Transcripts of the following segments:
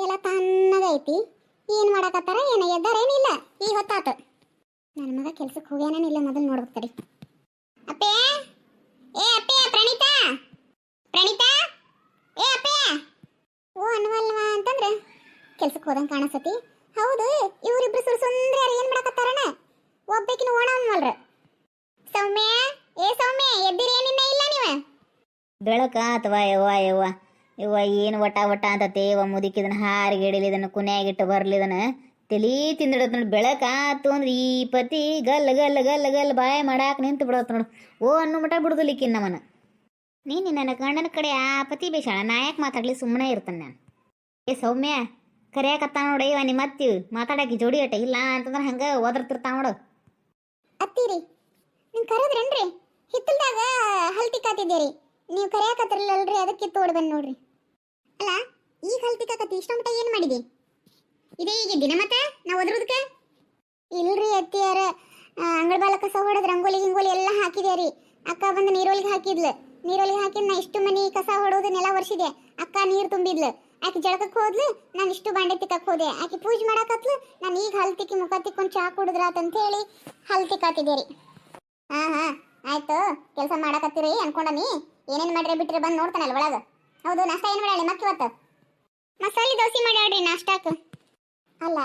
ಎಲ್ಲ ತನ್ನದೈತಿ ಏನು ಮಾಡಕತ್ತಾರ ಏನ ಎದ್ದಾರೇನಿಲ್ಲ ಈ ಹೊತ್ತಾತು. ನನ್ನ ಮಗ ಕೆಲ್ಸಕ್ಕೆ ಹೋಗ್ಯಾನಿಲ್ಲ ಮೊದಲು ನೋಡ್ಬೇಕು ಅಪ್ಪೆ ಅಪ್ಪೇ! ಏ ಅಪ್ಪೇ, ಪ್ರಣೀತಾ! ಪ್ರಣೀತಾ! ಏ ಅಪ್ಪೇ! ಓ, ಅನ್ವಲ್ವಾ ಅಂತಂದ್ರೆ ಕೆಲ್ಸಕ್ಕೆ ಹೋದಂಗೆ ಕಾಣಿಸತಿ. ಹೌದು, ಇವರಿಬ್ರು ಸುರು ಸುಂದ್ರ ಏನ್ ಮಾಡಕತ್ತಾರಣ ಒಬ್ಬಕಿನ ಓಣ ಅನ್ವಲ್ರ ಸೌಮ್ಯ, ಏ ಸೌಮ್ಯ ಎದ್ದಿರೇನಿನ್ನ ಇಲ್ಲ ನೀವ? ಬೆಳಕ ಅಥವಾ ಯವ್ವ ಯವ್ವ. ಯವ್ವ, ಏನು ವಟ ವಟ ಅಂತತೆ ಇವ ಮುದುಕಿದನ ಹಾರಿಗೆ ಹಿಡಿಲಿ, ಇದನ್ನ ಕುನ್ಯಾಗಿಟ್ಟು ಬರ್ಲಿದನ ತಲಿ ತಿಂದಿಡತ್ ನೋಡಿ, ಬೆಳಕ ಆತು ಅಂದ್ರೆ ಈ ಪತಿ ಗಲ್ ಗಲ್ ಗಲ್ ಗಲ್ ಬಾಯ ಮಾಡಾಕ ನಿಂತು ಬಿಡತ್ ನೋಡು. ಓ, ಅನ್ನು ಮಟ ಬಿಡುದಿಲ್ಲಿಕ್ಕಿನ್ ನಮ್ಮನ. ನೀನು ನನ್ನ ಗಂಡನ ಕಡೆ ಆ ಪತಿ ಬೇಷಣ ನಾ ಯಾಕೆ ಮಾತಾಡ್ಲಿ ಸುಮ್ಮನೆ ಇರ್ತಾನೆ ನಾನು. ಏ ಸೌಮ್ಯ ಕರೆಯಾಕತ್ತ ನೋಡಿ ಇವ ನಿಮ್ಮ ಅತ್ತಿ ಮಾತಾಡಕ್ಕೆ ಜೋಡಿ ಅಟ ಇಲ್ಲ ಅಂತಂದ್ರೆ ಹಂಗೆ ಓದರ್ತಿರ್ತಾವ ನೋಡು. ಅತ್ತೀರಿ ನೀವು ಕರೆದ್ರೇನ್ರಿ? ಹಿತ್ತಲ್ದಾಗ ಹಲ್ತಿ ಕಾತಿದ್ದೀರಿ. ನೀವು ಕರೆಯಾಕತ್ತಿರಲ್ಲಲ್ರಿ ಅದಕ್ಕೆ ತೋಡ್ ಬಂದ್ ನೋಡ್ರಿ. ಅಲ್ಲ, ಈ ಹಲ್ತಿ ಕಾಕತಿ ಇಷ್ಟ ಮಟ್ಟ ಏನು ಮಾಡಿದಿ? ಇದೇ ದಿನ ಮತ್ತೆ? ನಾ ಒದ್ರದಕ್ಕೆ? ಇಲ್ರಿ ಅತ್ತಿಯಾರ ಅಂಗಳ ಬಾಲಕ ಕಸ ಹೊಡೆದ್ ರಂಗೋಲಿ ಗಿಂಗೋಲಿ ಎಲ್ಲ ಹಾಕಿದೆ ರೀ. ಅಕ್ಕ ಬಂದು ನೀರೊಳಗೆ ಹಾಕಿದ್ಲು. ನೀರೊಳಗೆ ಹಾಕಿದ್ ನಾ ಇಷ್ಟು ಮನಿ ಕಸ ಹೊಡೋದು ನೆಲ ಒರ್ಸಿದೆ. ಅಕ್ಕ ನೀರು ತುಂಬಿದ್ಲು. ಆಕೆ ಜಳಕಕ್ಕೆ ಹೋದ್ಲು, ನಾನು ಇಷ್ಟು ಬಾಂಡೆ ತಿಕ್ಕಕ್ಕೆ ಹೋದೆ. ಆಕಿ ಪೂಜೆ ಮಾಡಾಕತ್ಲು, ನಾನು ಈಗ ಹಲ್ ತಿಕ್ಕಿ ಮುಖ ತಿಕ್ಕೊಂಡು ಚಾ ಕುಡಿದ್ರಾತಂತ ಹೇಳಿ ಹಲ್ ತಿಕ್ಕಾತಿದ್ದೆ ರೀ. ಹಾಂ ಹಾಂ ಆಯ್ತು, ಕೆಲಸ ಮಾಡಕತ್ತೀರಿ ಅನ್ಕೊಂಡನಿ ಏನೇನು ಮಾಡ್ರೆ ಬಿಟ್ರಿ ಬಂದು ನೋಡ್ತಾನಲ್ಲ ಒಳಗ. ಹೌದು, ನಾಷ್ಟ ಏನು ಮಾಡಾಳಿ? ಮಕ್ಕಿ ಇವತ್ತು? ಮಸಾಲೆ ದೋಸೆ ಮಾಡ್ಯಾಡ್ರಿ ನಾಷ್ಟಾಕ. ಅಲ್ಲ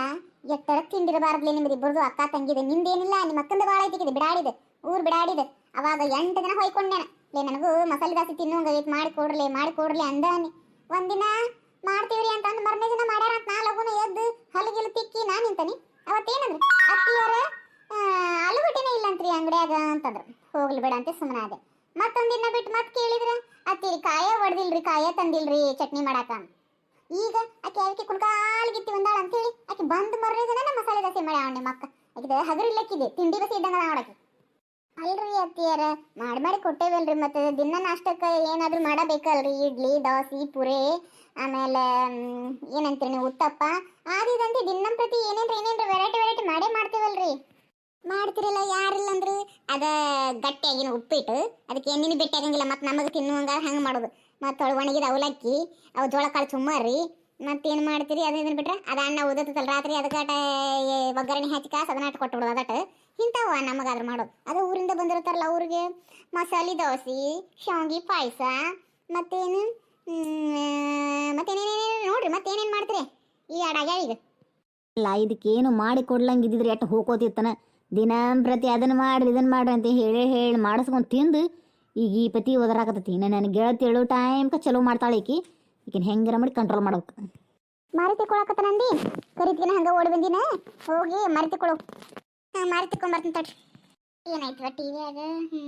ಎಟ್ಟರ ತಿಂದಿರಬಾರ್ದ್ಲಿ ನಿಮ್ದು ಇಬ್ಬರದು ಅಕ್ಕ ತಂಗಿದೆ? ನಿಂದೇನಿಲ್ಲ, ನಿಮ್ಮ ಅಕ್ಕಂದು ಭಾಳ ಐತಿಕಿದೆ ಬಿಡಾಡಿದೆ, ಊರ್ ಬಿಡಾಡಿದೆ. ಅವಾಗ ಎಂಟು ದಿನ ಹೊಯ್ಕೊಂಡೇನ. ಲೇ, ನನಗೂ ಮಸಾಲೆ ದೋಸೆ ತಿನ್ನುವಂಗ ಐತ್ ಮಾಡಿ ಕೊಡ್ಲಿ ಮಾಡಿ ಕೊಡ್ಲಿ ಅಂದಾನೆ. ಒಂದಿನ ಮಾಡ್ತೀವ್ರಿ ಅಂತ ಅಂದ್ ಮರನೇ ದಿನ ಮಾಡ್ಯಾರ ಅಂತ ನಾ ಲಗುನ ಎದ್ದು ಹಲಗಿಲು ತಿಕ್ಕಿ ನಾ ನಿಂತನಿ. ಅವತ್ತೇನಂದ್ರೆ? ಅತ್ತಿಯವರ ಆಲೂಗಡ್ಡೆನೇ ಇಲ್ಲಂತ್ರಿ ಅಂಗಡಿಯಾಗ ಅಂತಂದ್ರು. ಹೋಗ್ಲಿ ಬೇಡ ಅಂತ ಸುಮ್ಮನಾದೆ ಮತ್ತೊಂದಿನ ಬಿಟ್ಟು ಮತ್ತೆ ಕೇಳಿದ್ರ? ಅತ್ತಿರಿ ಕಾಯ ಹೊಡೆದಿಲ್ರಿ ಕಾಯ ತಂದಿಲ್ರಿ ಚಟ್ನಿ ಮಾಡಾಕ. ಈಗ ಆಕೆ ಅದಕ್ಕೆ ಕುಣ್ಕಾಲ್ಗಿತ್ತಿ ಬಂದಾಳ ಅಂತ ಹೇಳಿ ಆಕೆ ಬಂದ್ ಮರ್ರೆ ನಮ್ಮ ಮಸಾಲೆ ದೋಸೆ ಮಾಡ್ಯಾವ ನಿಮ್ಮ ಅಕ್ಕ. ಆಕಿದ ಹಗರು ಇಲ್ಲಕ್ಕಿದೆ, ತಿಂಡಿ ಬಸಿ ಇದ್ದಂಗ ನೋಡಕ್ಕೆ ಅಲ್ರಿ ಅತ್ತಿಯರ, ಮಾಡಿ ಮಾಡಿ ಕೊಟ್ಟೇವಲ್ರಿ ಮತ್ತೆ ದಿನ ನಾಷ್ಟಕ್ಕೆ ಏನಾದ್ರೂ ಮಾಡಬೇಕಲ್ರಿ, ಇಡ್ಲಿ, ದೋಸೆ, ಪುರಿ, ಆಮೇಲೆ ಏನಂತೀರಿ ನೀವು ಉತ್ತಪ್ಪ. ಆದಿದಂತೆ ದಿನ ಪ್ರತಿ ಏನೇನ್ರಿ ಏನೇನ್ರಿ, ವೆರೈಟಿ ವೆರೈಟಿ ಮಾಡೇ ಮಾಡ್ತೀವಲ್ರಿ. ಮಾಡ್ತಿರಲ್ಲ ಯಾರಿಲ್ಲ ಅಂದ್ರೆ ಅದ ಗಟ್ಟಿಯಾಗಿನ ಉಪ್ಪಿಟ್ಟು, ಅದಕ್ಕೆ ಎಣ್ಣಿನ ಬಿಟ್ಟು ಆಗಂಗಿಲ್ಲ, ಮತ್ತೆ ನಮಗೆ ತಿನ್ನುವಂಗ ಹಂಗೆ ಮಾಡೋದು. ಮತ್ತು ಒಳ ಒಣಗಿದ ಅವಲಕ್ಕಿ, ಅವು ಜೋಳ ಕಾಳು ಚುಮ್ಮಾರಿ, ಮತ್ತೆ ಏನು ಮಾಡ್ತೀರಿ, ಅದು ಬಿಟ್ರೆ ಅದು ಅನ್ನ ಉದತ್ತಲ್ಲ ರಾತ್ರಿ ಅದಕ್ಕಾಟ ಒಗ್ಗರಣೆ ಹಚ್ಚಿ ಕಾಸು ಅದನ್ನ ಅಟ್ ಕೊಟ್ಟು ಬಿಡೋದು ಅದಟ. ಇಂಥವ ನಮಗಾದ್ರೆ ಮಾಡೋದು. ಅದು ಊರಿಂದ ಬಂದಿರ್ತಾರಲ್ಲ ಅವ್ರಿಗೆ ಮಸಾಲೆ ದೋಸೆ, ಶಾವಿಗೆ ಪಾಯಸ, ಮತ್ತೇನು ಮತ್ತೇನೇನೇನೇನು ಮತ್ತೇನೇನೇನು ನೋಡ್ರಿ, ಮತ್ತೇನೇನು ಮಾಡ್ತೀರಿ? ಈ ಅಡಾಗ್ಯಾವ ಈಗ. ಇಲ್ಲ, ಇದಕ್ಕೇನು ಮಾಡಿ ಕೊಡ್ಲಂಗಿದ್ದಿದ್ರೆ ಎಟ್ಟು ಹೋಗೋತಿತ್ತನ ದಿನಂಪ್ರತಿ ಅದನ್ನು ಮಾಡ್ರಿ ಇದನ್ನು ಮಾಡ್ರಿ ಅಂತ ಹೇಳಿ ಹೇಳಿ ಮಾಡಿಸ್ಕೊಂಡು ತಿಂದು ಈಗ ಈ ಪತಿ ಒದರಾಕತ್ತೈತಿ. ನಾನು ನನ್ನ ಗೆಳತಿ ಹೇಳೋ ಚಲೋ ಮಾಡ್ತಾಳೆ ಈಕಿ. ಈಕಿನ ಹೆಂಗಾರ ಮಾಡಿ ಕಂಟ್ರೋಲ್ ಮಾಡ್ಬೇಕು? ಮಾರಿ ನಂದಿ. ಕರಿತಿನ ಹಂಗ ಓಡಿ ಬಂದಿನ? ಹೋಗಿ ಮಾರಿ ತಿಕ್ಕೊಳು ಹಾ ಮಾರಿ ತಿಕ್ಕೊಂಬರ್ತೀನಿ ತಡ್ರಿ. ಏನಾಯ್ತು ಟಿವಿಯಾಗ ಹ್ಞೂ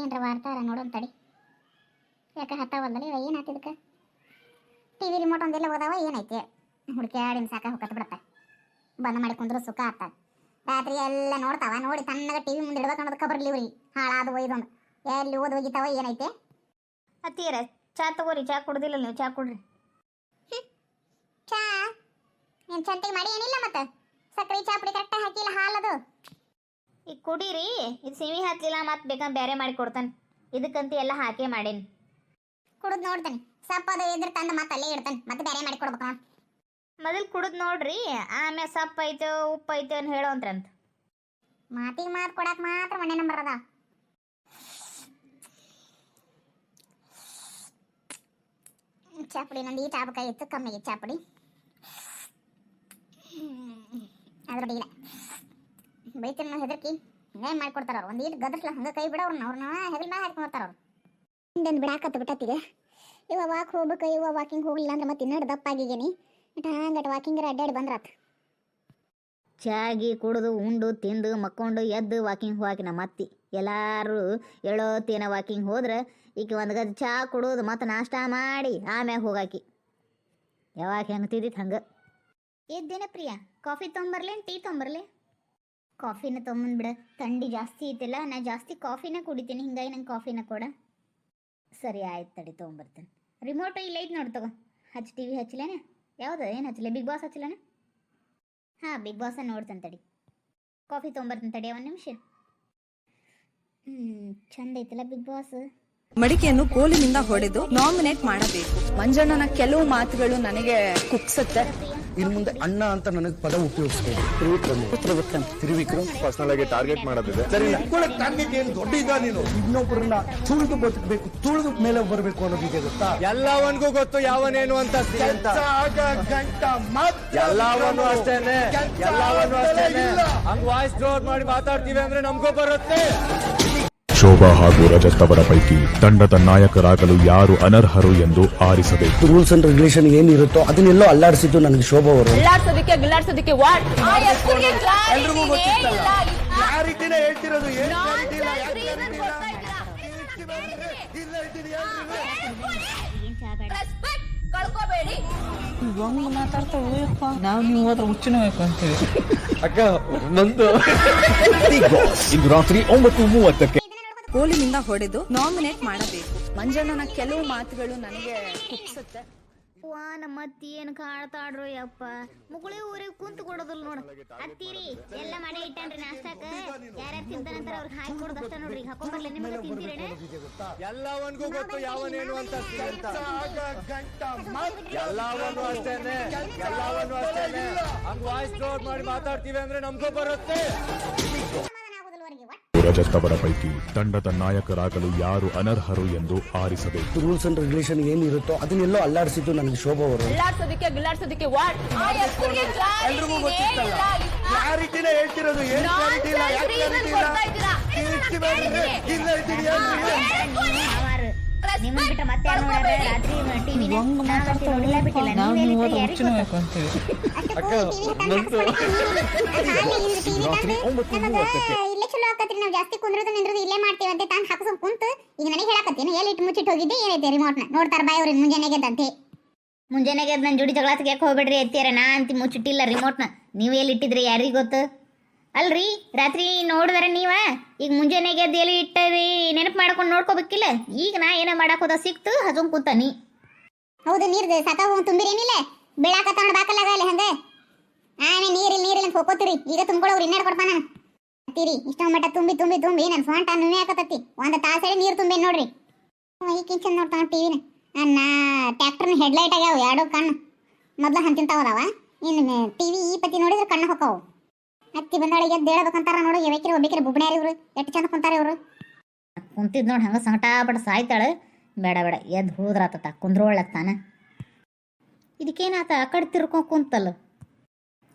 ಏನರ ವಾರ್ತಾರ ನೋಡೋಣ ತಡಿ. ಯಾಕೆ ಹತ್ತಾವಲ್ದಲ್ಲ ಇವ? ಏನಾಯ್ತು ಇದಕ್ಕೆ? ಟಿ ವಿ ರಿಮೋಟ್ ಒಂದೆಲ್ಲ ಹೋದಾವ ಏನೈತೆ ಹುಡುಕ್ಯಾಡಿನ ಸಾಕ ಹೊಕ್ಕತ್ ಬಿಡತ್ತೆ. ಬಂದ್ ಮಾಡಿ ಕುಂದ್ರು ಸುಖ ಆತ. ರಾತ್ರಿ ಎಲ್ಲ ನೋಡ್ತಾವ ನೋಡಿ ತಣ್ಣಗ ಟಿವಿ ಮುಂದೆ ಇಡ್ಬೇಕು ಅನ್ನೋದು ಕಬರ್ಲಿ ಇವ್ರಿ. ಹಾಳಾದ ಒಯ್ದೊಂದು ಎಲ್ಲಿ ಓದ್ ಹೋಗಿತಾವ ಏನೈತೆ? ಅತ್ತೀರ ಚಾ ತಗೋರಿ ಚಾ ಕುಡ್ದಿಲ್ಲ ನೀವು ಚಾ ಕುಡ್ರಿ. ಚಾ? ಏನ್ ಚಂಟಿಗೆ ಮಾಡಿ ಏನಿಲ್ಲ ಮತ್ತೆ? ಸಕ್ಕರೆ ಚಾ ಪುಡಿ ಕರೆಕ್ಟಾಗಿ ಹಾಕಿಲ್ಲ ಹಾಲದು ಈಗ ಕುಡೀರಿ ಇದು ಸಿಮಿ ಹಾಕ್ಲಿಲ್ಲ ಮತ್ತೆ ಬೇಕಂದ್ರೆ ಬೇರೆ ಮಾಡಿ ಕೊಡ್ತಾನೆ. ಇದಕ್ಕಂತ ಎಲ್ಲ ಹಾಕೇ ಮಾಡೇನಿ. ಕುಡಿದ್ ನೋಡ್ತಾನೆ. ಸಪ್ಪದು ಇದ್ರ ತಂದು ಮತ್ತೆ ಅಲ್ಲೇ ಇಡ್ತಾನೆ ಮತ್ತೆ ಬೇರೆ ಮಾಡಿ ಕೊಡ್ಬೇಕು ಮೊದಲು ಕುಡಿದ್ ನೋಡ್ರಿ ಆಮೇಲೆ ಸಪ್ಪ ಐತೆ, ಉಪ್ಪು ಐತೆ ಅಂತ ಹೇಳೋಂತ್ರಂತ ಮಾತಿಗೆ ಮಾತು ಕೊಡಕ್ ಮಾತ್ರ ಮನೆ ನಂಬರ್ ಅದ. ಚಾಪುಡಿ ನಂದು ಈ ಚಾಪಕಾಯಿ ಇತ್ತು ಕಮ್ಮಿ ಇತ್ತು ಚಾಪುಡಿ ಅದ್ರ ಇಲ್ಲ. ಬೈತಿನ ಹೆದರ್ಕಿ? ಹಂಗೆ ಮಾಡ್ಕೊಡ್ತಾರ ಅವ್ರು? ಒಂದೀಟ್ ಗದರ್ಸ್ಲ, ಹಂಗೆ ಕೈ ಬಿಡ ಅವ್ರನ್ನ ಹೆಗಲ್ ಮ್ಯಾಗ ಹಾಕ್ಕೊಡ್ತಾರ ಅವ್ರು. ಹಿಂದೊಂದು ಬಿಡಾಕತ್ತು ಬಿಟ್ಟತ್ತಿಗೆ. ಇವ ವಾಕ್ ಹೋಗ್ಬೇಕು ಇವ ವಾಕಿಂಗ್ ಹೋಗ್ಲಿಲ್ಲ ಅಂದ್ರೆ ಮತ್ತೆ ದಪ್ಪ ದಪ್ಪಾಗಿಗೇನಿ ಹಂಗಟ್ ವಾಕಿಂಗ್ ಅಡ್ಡಾಡಿ ಬಂದ್ರಾತ್. ಚಾಗಿ ಕುಡಿದು ಉಂಡು ತಿಂದು ಮಕ್ಕೊಂಡು ಎದ್ದು ವಾಕಿಂಗ್ ಹೋಗಾಕಿ ನಮ್ಮ ಅತ್ತಿ. ಎಲ್ಲಾರು ಏಳೋತ್ತೇನ ವಾಕಿಂಗ್ ಹೋದ್ರೆ ಈಕೆ ಒಂದು ಗದ್ದೆ ಚಾ ಕುಡೋದು ಮತ್ತು ನಾಷ್ಟ ಮಾಡಿ ಆಮ್ಯಾಗ ಹೋಗಾಕಿ. ಯಾವಾಗ ಹೆಂಗೆ ತಿದ್ದಿತ್ತು ಹಂಗೆ. ಎದ್ದೇನ ಪ್ರಿಯ ಕಾಫಿ ತೊಗೊಂಬರ್ಲಿ ಟೀ ತೊಗೊಂಬರ್ಲಿ ಕಾಫಿನ ತೊಗೊಂಬಂದ್ಬಿಡ ಥಂಡಿ ಜಾಸ್ತಿ ಐತಿಲ್ಲ ನಾ ಜಾಸ್ತಿ ಕಾಫಿನ ಕುಡಿತೀನಿ ಹಿಂಗಾಗಿ ನಂಗೆ ಕಾಫಿನ ಕೊಡ. ಸರಿ ಆಯ್ತು ತಡಿ ತೊಗೊಂಬರ್ತೇನೆ ರಿಮೋಟು ಇಲ್ಲೈತೆ ನೋಡಿ ತಗೋ ಹಚ್ಚಿ ಟಿ ವಿ ಹಚ್ಚಲೇನೆ ಯಾವ್ದು? ಏನು ಹಚ್ಚಲೆ ಬಿಗ್ ಬಾಸ್ ಹಚ್ಚಲೇನೆ ಹಾಂ ಬಿಗ್ ಬಾಸ ನೋಡ್ತಾನೆ ತಡಿ. ಕಾಫಿ ತೊಗೊಂಬರ್ತಾನೆ ತಡಿ, ಒಂದು ನಿಮಿಷ. ಹ್ಞೂ ಚಂದ ಐತಲ್ಲ ಬಿಗ್ ಬಾಸ್ ಮಡಿಕೆಯನ್ನು ಕೋಲಿನಿಂದ ಹೊಡೆದು ನಾಮಿನೇಟ್ ಮಾಡಬೇಕು. ಮಂಜಣ್ಣನ ಕೆಲವು ಮಾತುಗಳು ನನಗೆ ಕುಕ್ಸುತ್ತೆ ಇನ್ ಮುಂದೆ ಅಣ್ಣ ಅಂತ ನನಗೆ ಪದ ಉಪಯೋಗಿಸ್ಬೋದು. ತ್ರಿವಿಕ್ರಮ್. ತ್ರಿವಿಕ್ರಮ್. ತ್ರಿವಿಕ್ರಮ್ ಪರ್ಸನಲ್ ಆಗಿ ಟಾರ್ಗೆಟ್ ಮಾಡೋದಿದೆ. ಸರಿ ಏನು ದೊಡ್ಡ ಇದ ನೀನು? ಇನ್ನೊಬ್ಬರನ್ನ ತುಳಿದು ಬದುಕಬೇಕು ತುಳಿದು ಮೇಲೆ ಬರಬೇಕು ಅನ್ನೋದಿದೆ ಗೊತ್ತಾ? ಎಲ್ಲವನ್ಗೂ ಗೊತ್ತು ಯಾವನೇನು ಅಂತ ಗಂಟ ಎಲ್ಲವನು ಎಲ್ಲವನ್ನೂ ಅಷ್ಟೇನೆ. ಕೆಲ್ಸ ಎಲ್ಲವನ್ನೂ ಅಷ್ಟೇನೆ. ಹಂಗ್ ವಾಯ್ಸ್ ಜೋರ್ ಮಾಡಿ ಮಾತಾಡ್ತೀವಿ ಅಂದ್ರೆ ನಮಗೂ ಬರುತ್ತೆ. ಶೋಭಾ ಹಾಗೂ ರಜತ್ ಅವರ ಪೈಕಿ ತಂಡದ ನಾಯಕರಾಗಲು ಯಾರು ಅನರ್ಹರು ಎಂದು ಆರಿಸಬೇಕು. ರೂಲ್ಸ್ ಅಂಡ್ ರೆಗ್ಯುಲೇಷನ್ ಏನಿರುತ್ತೋ ಅದನ್ನೆಲ್ಲ ಅಲ್ಲಾಡಿಸಿದ್ದು ನನಗೆ ಶೋಭಾ ಅವರು. ಮಾತಾಡ್ತಾ ಗಿಲ್ಲಾಡ್ಸೋದಕ್ಕೆ ವಾಟ್ ಎಲ್ರಿಗೂ ಗೊತ್ತಿತ್ತಲ್ಲ ಕ್ಲಾರಿಟಿನೇ ಹೇಳ್ತಿರೋದು ಏನ್ clarity ಇಲ್ಲ, ಯಾಕ್ clarity ಇಲ್ಲ? ಇಲ್ಲ ಇದ್ದೀನಿ, ಹೇಳ್ರಿ. ಕಳ್ಕೋಬೇಡಿ ನಾವು ನೀವು ಹೋದ್ರೆ ಹುಚ್ಚಿನ ಅಂತೀವಿ. ಅಕ್ಕ ನಂದು. ಇಂದು ರಾತ್ರಿ ಒಂಬತ್ತು ಮೂವತ್ತಕ್ಕೆ ಕೋಲಿನಿಂದ ಹೊಡೆದು ನಾಮಿನೇಟ್ ಮಾಡಬೇಕು. ಮಂಜಣ್ಣನ ಕೆಲವು ಮಾತುಗಳು ನನಗೆ ಕುಪ್ಸುತ್ತೆ. ವಾ ನಮ್ಮ ಅತ್ತಿ ಏನು ಕಾಡ್ತಾಡ್ರು ಯಪ್ಪ. ಮುಗುಳಿ ಊರಿಗೆ ಕುಂತು ಕೊಡೋದಿಲ್ಲ ನೋಡ. ಅತ್ತಿರಿ ಎಲ್ಲ ಮಾಡಿ ಇಟ್ಟಾನ್ರಿ ನಾಷ್ಟಾಕ ಯಾರ್ಯಾರು ತಿಂತಾನಂತಾರ ಅವ್ರಿಗೆ ಹಾಕಿ ಕೊಡೋದು ಅಷ್ಟ ನೋಡ್ರಿ. ಈಗ ಹಾಕೊಂಬರ್ಲಿ ನಿಮ್ಗೆ ತಿಂತೀರೇನೆ? ಎಲ್ಲವನ್ಗೂ ಗೊತ್ತು ಯಾವನೇನು ಅಂತ ಅಂತ ಆಗ ಗಂಟ ಮಾತ್ರ ಎಲ್ಲವನ್ನೂ ಅಷ್ಟೇನೆ ಎಲ್ಲವನು ಅಷ್ಟೇನೆ. ಹಂಗ್ ವಾಯ್ಸ್ ಜೋರ್ ಮಾಡಿ ಮಾತಾಡ್ತೀವಿ ಅಂದ್ರೆ ನಮ್ಗೂ ಬರುತ್ತೆ. ರಜತ್ ಅವರ ಪೈಕಿ ತಂಡದ ನಾಯಕರಾಗಲು ಯಾರು ಅನರ್ಹರು ಎಂದು ಆರಿಸಬೇಕು. ರೂಲ್ಸ್ ಅಂಡ್ ರೆಗ್ಯುಲೇಷನ್ ಏನಿರುತ್ತೋ ಅದನ್ನೆಲ್ಲೋ ಅಲ್ಲಾಡಿಸಿದ್ದು ನನಗೆ ಶೋಭ ಅವರು. ಗಿಲ್ಲಾಡ್ಸೋದಕ್ಕೆ ಗಿಲ್ಲಾಡ್ಸೋದಕ್ಕೆ ವಾಟ್ ಎಲ್ರಿಗೂ ಗೊತ್ತಿತ್ತಲ್ಲ ಕ್ಲಾರಿಟಿನೇ ಹೇಳ್ತಿರೋದು ಏನ್ ಕ್ಲಾರಿಟಿ ಇಲ್ಲ ಯಾಕೆ ಕ್ಲಾರಿಟಿ ಇಲ್ಲ? ಕೀರ್ತಿಬೇಡ್ರಿ. ಇಲ್ಲ ಇದ್ದೀನಿ, ಹೇಳ್ರಿ. ನಿಮ್ಮ ಬಿಟ್ರೆ ಮತ್ತೆ ಯಾರು ನೋಡ್ಯಾರ ರಾತ್ರಿ ಟಿವಿ ನೋಡಿಲ್ಲ ಬಿಟ್ಟಿಲ್ಲ. ನಾವು ನೀವ್ ನೀವು ಹೇಳಿದ್ರೆ ಹೋದ್ರೆ ಯಾರಿಗ್ ಹುಚ್ಚಿನ ಗೊತ್ತು? ಅಂತೀವಿ? ಇಲ್ಲೇ ಚಲೋ ಆಕತ್ರಿ ನಾವು ಜಾಸ್ತಿ ಕುಂದ್ರದು ನಿಂದ್ರದು ಇಲ್ಲೇ ಮಾಡ್ತೀವಿ ಅಂತ ತಾನು ಹಾಕ್ಸ್ಕೊಂಡ್ ಕುಂತು ಈಗ ನನಗೆ ಹೇಳಕತ್ತೀನಿ ಎಲ್ಲಿ ಇಟ್ಟು ಮುಚ್ಚಿಟ್ಟು ಹೋಗಿದ್ದೆ ಏನೈತೆ ರಿಮೋಟ್ನ ನೋಡ್ತಾರ ಬಾಯ್ ಅವ್ರಿಗೆ ಮುಂಜಾನೆ ಗೆದ್ದಂತೆ ಮುಂಜಾನೆಗೆ ಎದ್ದು ನನ್ನ ಜೋಡಿ ಜಗಳ ತೆಗಿಯಕ್ಕೆ ಹೋಗ್ಬೇಡ್ರಿ ಎತ್ತೀರ ನಾ ಅಂತಿ ಮುಚ್ಚಿಟ್ಟಿಲ್ಲ ರಿಮೋಟ್ನ ನೀವು ಎಲ್ಲಿ ಇಟ್ಟಿದ್ರಿ ಯಾರಿಗೆ ಗೊತ್ತು? ಅಲ್ರಿ ರಾತ್ರಿ ನೋಡಿದ್ರೆ ನೀವ? ಈಗ ಮುಂಜಾನೆಗೆ ಎದ್ದು ಎಲ್ಲಿ ಇಟ್ಟರಿ ನೆನಪು ಮಾಡ್ಕೊಂಡು ನೋಡ್ಕೋಬೇಕಿಲ್ಲ? ಈಗ ನಾ ಏನೋ ಮಾಡಕ್ ಹೋದ ಸಿಕ್ತು ಹಜೊಂಗ್ ಕೂತಾನಿ. ಹೌದು ನೀರ್ದು ಸಾಕಾಗ ತುಂಬಿರೇನಿಲ್ಲ? ಬೀಳಾಕತ್ತ ಬಾಕಲ್ಲಾಗ ಬಾಕಲ್ಲ ಹಂಗ? ಆಮೇಲೆ ನೀರಿಲ್ಲ ನೀರಿಲ್ಲ ಅಂತ ಹೋಗೋತೀರಿ ಈಗ ತುಂಬಿಕೊಳ್ಳೋರು ಇನ್ನೇನು ಕೊಡ್ತಾನ. ತೀರಿ ಇಷ್ಟೊಂದು ಮಟ್ಟ ತುಂಬಿ ತುಂಬಿ ತುಂಬಿ ನನ್ನ ಫೋನ್ ನುವೆ ಹಾಕತ್ತತಿ ಒಂದು ತಾಸಡಿ ನೀರು ತುಂಬಿ ನೋಡ್ರಿ. ಈ ಕಿಚನ್ ನೋಡ್ತಾವ ಟಿವಿನ ನನ್ನ ಟ್ಯಾಕ್ಟರ್ನ ಹೆಡ್ಲೈಟ್ ಆಗ್ಯಾವ, ಎರಡು ಕಣ್ಣು. ಮೊದ್ಲು ಹಂತಿಂತಾವದವ ಇನ್ನು ಟಿವಿ ಈ ಪತಿ ನೋಡಿದ್ರೆ ಕಣ್ಣು ಹೊಕ್ಕವು. ಅತ್ತಿ ಬಂದೊಳಗೆ ಎದ್ದು ಹೇಳ್ಬೇಕಂತಾರ ನೋಡು ಯಾವಕ್ಕಿರ ಒಬ್ಬೇಕಿರ ಬುಬ್ಣ್ಯಾರ ಇವರು, ಎಷ್ಟು ಚಂದ ಕುಂತಾರೆ ಇವರು. ಕುಂತಿದ್ ನೋಡಿ ಹಂಗ ಸಂಕಟಾಪಟ ಸಾಯ್ತಾಳೆ. ಬೇಡ ಬೇಡ, ಎದ್ದು ಹೋದ್ರಾತತ, ಕುಂದ್ರೋಳಕ್ ತಾನ. ಇದಕ್ಕೇನಾತ ಆ ಕಡೆ ತಿರ್ಕೊಂಡ್ ಕುಂತಲ್ಲ.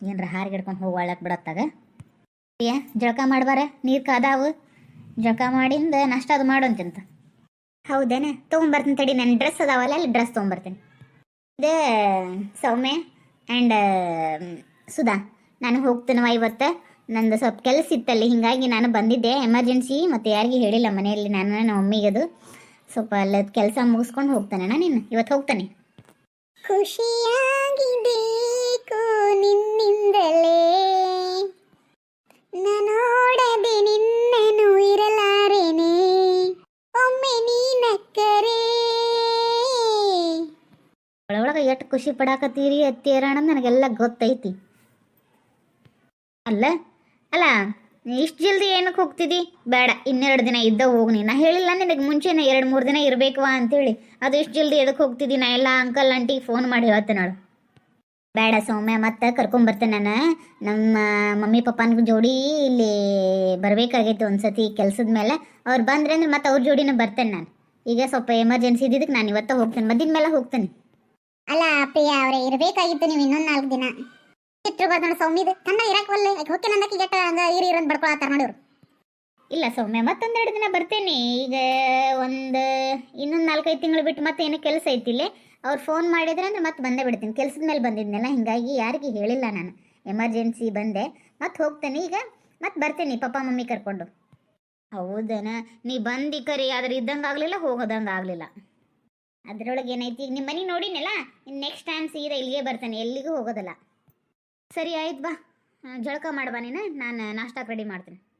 ಏನ್ರ ಹಾರಿಗೆ ಹಿಡ್ಕೊಂಡು ಒಳ್ಳಕ್ಕೆ ಬಿಡತ್ತಾಗ? ಏ, ಜಳಕ ಮಾಡ್ಬಾರ? ನೀರು ಕಾದಾವು? ಜಳಕ ಮಾಡಿಂದ ನಾಷ್ಟ ಅದು ಮಾಡು ಹೌದೇನೆ? ತೊಗೊಂಬರ್ತೀನಿ ತಡಿ ನನ್ನ ಡ್ರೆಸ್ ಅದಾವಲ್ಲ ಅಲ್ಲಿ ಡ್ರೆಸ್ ತೊಗೊಂಬರ್ತೀನಿ. ಇದೇ ಸೌಮ್ಯ ಆ್ಯಂಡ್ ಸುಧಾ. ನಾನು ಹೋಗ್ತೀನವ ಇವತ್ತು. ನಂದು ಸ್ವಲ್ಪ ಕೆಲಸ ಇತ್ತಲ್ಲಿ, ಹಿಂಗಾಗಿ ನಾನು ಬಂದಿದ್ದೆ. ಎಮರ್ಜೆನ್ಸಿ ಮತ್ತು ಯಾರಿಗೂ ಹೇಳಿಲ್ಲ ಮನೆಯಲ್ಲಿ ನಾನು, ನಮ್ಮ ಮಮ್ಮಿಗದು ಸ್ವಲ್ಪ ಅಲ್ಲ ಕೆಲಸ ಮುಗಿಸ್ಕೊಂಡು ಹೋಗ್ತಾನೆ ನಾನು. ಇನ್ನು ಇವತ್ತು ಹೋಗ್ತಾನೆ. ಖುಷಿಯಾಗಿಬೇಕು ನಿನ್ನಿಂದಲೇ. ನಾನೋಡದೆ ನಿನ್ನನು ಇರಲಾರೆನೆ. ಒಮ್ಮೆ ನೀನಕ್ಕರೆ ಒಳಗೆ ಎಷ್ಟು ಖುಷಿ ಪಡಾಕತ್ತೀರಿ ಅತ್ತಿಯರಣ ನನಗೆಲ್ಲ ಗೊತ್ತೈತಿ. ಅಲ್ಲ ಅಲ್ಲ, ಇಷ್ಟು ಜಲ್ದಿ ಏನಕ್ಕೆ ಹೋಗ್ತಿದ್ದಿ ಬೇಡ, ಇನ್ನೆರಡು ದಿನ ಇದ್ದ ಹೋಗಿ ನಾ ಹೇಳಿಲ್ಲ, ನಿನಗೆ ಮುಂಚೆನೇ ಎರಡು ಮೂರು ದಿನ ಇರಬೇಕವಾ ಅಂತೇಳಿ. ಅದು ಇಷ್ಟು ಜಲ್ದಿ ಎದಕ್ಕೆ ಹೋಗ್ತಿದ್ದಿ ನಾ ಎಲ್ಲ ಅಂಕಲ್ ಆಂಟಿಗೆ ಫೋನ್ ಮಾಡಿ ಹೇಳ್ತೇನೆ ನೋಡು. ಬೇಡ ಸೌಮ್ಯ ಮತ್ತೆ ಕರ್ಕೊಂಬರ್ತೇನೆ ನಾನು. ನಮ್ಮ ಮಮ್ಮಿ ಪಪ್ಪನ ಜೋಡಿ ಇಲ್ಲಿ ಬರಬೇಕಾಗೈತಿ ಒಂದ್ಸತಿ ಕೆಲಸದ ಮೇಲೆ. ಅವ್ರು ಬಂದ್ರೆ ಅಂದ್ರೆ ಮತ್ತೆ ಅವ್ರ ಜೋಡಿನ ಬರ್ತೇನೆ ನಾನು. ಈಗ ಸ್ವಲ್ಪ ಎಮರ್ಜೆನ್ಸಿ ಇದ್ದಿದ್ದಕ್ಕೆ ನಾನು ಇವತ್ತ ಹೋಗ್ತೇನೆ. ಮದ್ದಿನ ಮೇಲೆ ಹೋಗ್ತೇನೆ. ಅಲ್ಲ ಪ್ರಿಯಾ ಅವರೇ ಇರಬೇಕಾಗಿತ್ತು ನೀವು ಇನ್ನೊಂದು ನಾಲ್ಕು ದಿನ. ನೋಡಿ ಸೌಮಿದು ತನ್ನ ಇರಕ್ವಲ್ಲ ಹೋಗಿ ನಂದಕ್ಕೆ ಗೆಟ್ಟ ಹಂಗ ಇರಿ ಇರಂತ ಬಡ್ಕೊಳತ್ತಾರ ಇಲ್ಲ ಸೌಮ್ಯ ಮತ್ತೊಂದೆರಡು ದಿನ ಬರ್ತೇನೆ. ಈಗ ಒಂದು ಇನ್ನೊಂದು ನಾಲ್ಕೈದು ತಿಂಗಳು ಬಿಟ್ಟು ಮತ್ತೆ ಏನೋ ಕೆಲಸ ಐತಿಲ್ಲೇ. ಅವ್ರು ಫೋನ್ ಮಾಡಿದ್ರೆ ಅಂದ್ರೆ ಮತ್ತೆ ಬಂದೇ ಬಿಡ್ತೀನಿ. ಕೆಲಸದ ಮೇಲೆ ಬಂದಿದ್ನಲ್ಲ, ಹಿಂಗಾಗಿ ಯಾರಿಗೆ ಹೇಳಿಲ್ಲ ನಾನು. ಎಮರ್ಜೆನ್ಸಿ ಬಂದೆ, ಮತ್ತೆ ಹೋಗ್ತೇನೆ. ಈಗ ಮತ್ತೆ ಬರ್ತೇನೆ, ಪಪ್ಪ, ಮಮ್ಮಿ ಕರ್ಕೊಂಡು. ಹೌದನ? ನೀ ಬಂದು ಕರಿ, ಆದ್ರೆ ಇದ್ದಂಗೆ ಆಗಲಿಲ್ಲ, ಹೋಗೋದಂಗೆ ಆಗಲಿಲ್ಲ. ಅದರೊಳಗೆ ಏನೈತಿ? ಈಗ ನಿಮ್ಮ ಮನೆ ನೋಡಿನಲ್ಲ? ಇನ್ನು ನೆಕ್ಸ್ಟ್ ಟೈಮ್ ಸೀದಾ ಇಲ್ಲಿಗೆ ಬರ್ತೇನೆ, ಎಲ್ಲಿಗೂ ಹೋಗೋದಲ್ಲ. ಸರಿ, ಆಯ್ತು ಬಾ. ಜಳಕ ಮಾಡ್ಬಾ ನೀನು. ನಾನು ನಾಷ್ಟಾಕ್ ರೆಡಿ ಮಾಡ್ತೀನಿ.